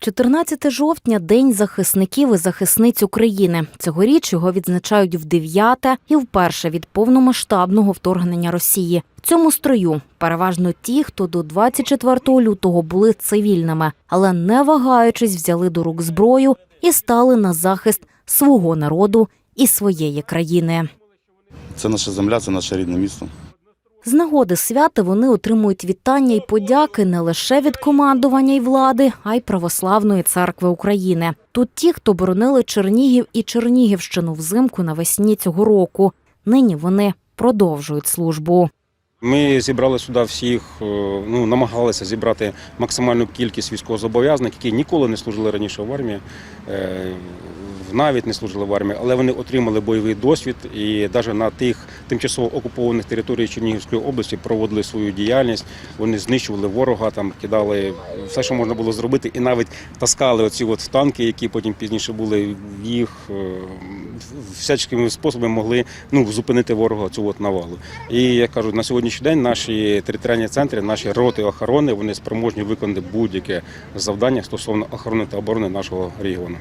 14 жовтня день захисників і захисниць України. Цьогоріч його відзначають в дев'яте і вперше від повномасштабного вторгнення Росії. В цьому строю переважно ті, хто до 24 лютого були цивільними, але не вагаючись, взяли до рук зброю і стали на захист свого народу і своєї країни. Це наша земля, це наше рідне місто. З нагоди свята вони отримують вітання і подяки не лише від командування й влади, а й православної церкви України. Тут ті, хто боронили Чернігів і Чернігівщину взимку навесні цього року. Нині вони продовжують службу. Ми зібрали сюди всіх, е, ну намагалися зібрати максимальну кількість військовозобов'язаних, які ніколи не служили раніше в армії, е, навіть не служили в армії, але вони отримали бойовий досвід і навіть на тих тимчасово окупованих територіях Чернігівської області проводили свою діяльність. Вони знищували ворога, там кидали все, що можна було зробити, і навіть таскали оці от танки, які потім пізніше були їх е, всяческими способами могли ну зупинити ворога цю от навалу. І я кажу, на сьогоднішній день наші територіальні центри, наші роти охорони, вони спроможні виконати будь-яке завдання стосовно охорони та оборони нашого регіону.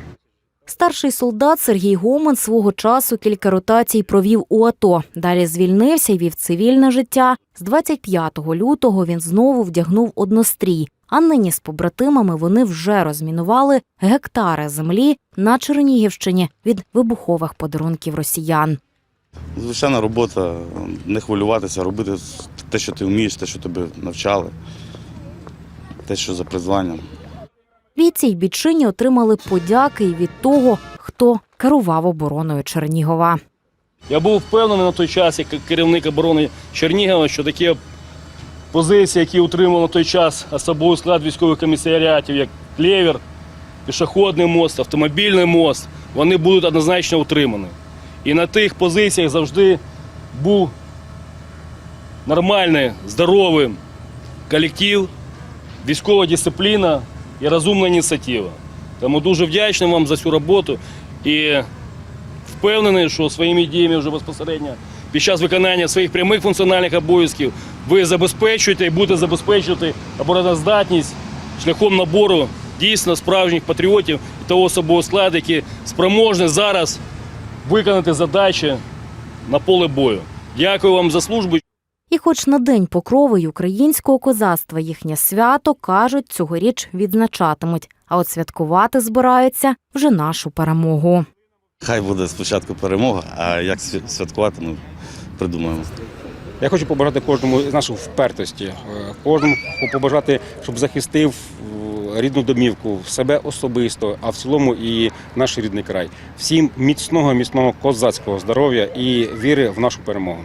Старший солдат Сергій Гоман свого часу кілька ротацій провів у АТО. Далі звільнився і вів цивільне життя. З 25 лютого він знову вдягнув однострій. А нині з побратимами вони вже розмінували гектари землі на Чернігівщині від вибухових подарунків росіян. Звичайна робота, не хвилюватися, робити те, що ти вмієш, те, що тебе навчали, те, що за призванням. Бійці й бійчині отримали подяки й від того, хто керував обороною Чернігова. Я був впевнений на той час, як керівник оборони Чернігова, що такі позиції, які утримував на той час особовий склад військових комісаріатів, як Клєвер, пішохідний мост, автомобільний мост, вони будуть однозначно утримані. І на тих позиціях завжди був нормальний, здоровий колектив, військова дисципліна і розумна ініціатива. Тому дуже вдячний вам за цю роботу і впевнений, що своїми діями вже безпосередньо під час виконання своїх прямих функціональних обов'язків ви забезпечуєте і будете забезпечувати обороноздатність шляхом набору дійсно справжніх патріотів і того особового складу, які спроможні зараз виконати задачі на поле бою. Дякую вам за службу. І хоч на день покрови й українського козацтва їхнє свято, кажуть, цьогоріч відзначатимуть, а от святкувати збираються вже нашу перемогу. Хай буде спочатку перемога, а як свя- святкувати, ну, придумаємо. Я хочу побажати кожному з нашої впертості, е, кожному побажати, щоб захистив е, рідну домівку, в себе особисто, а в цілому і наш рідний край. Всім міцного, міцного козацького здоров'я і віри в нашу перемогу.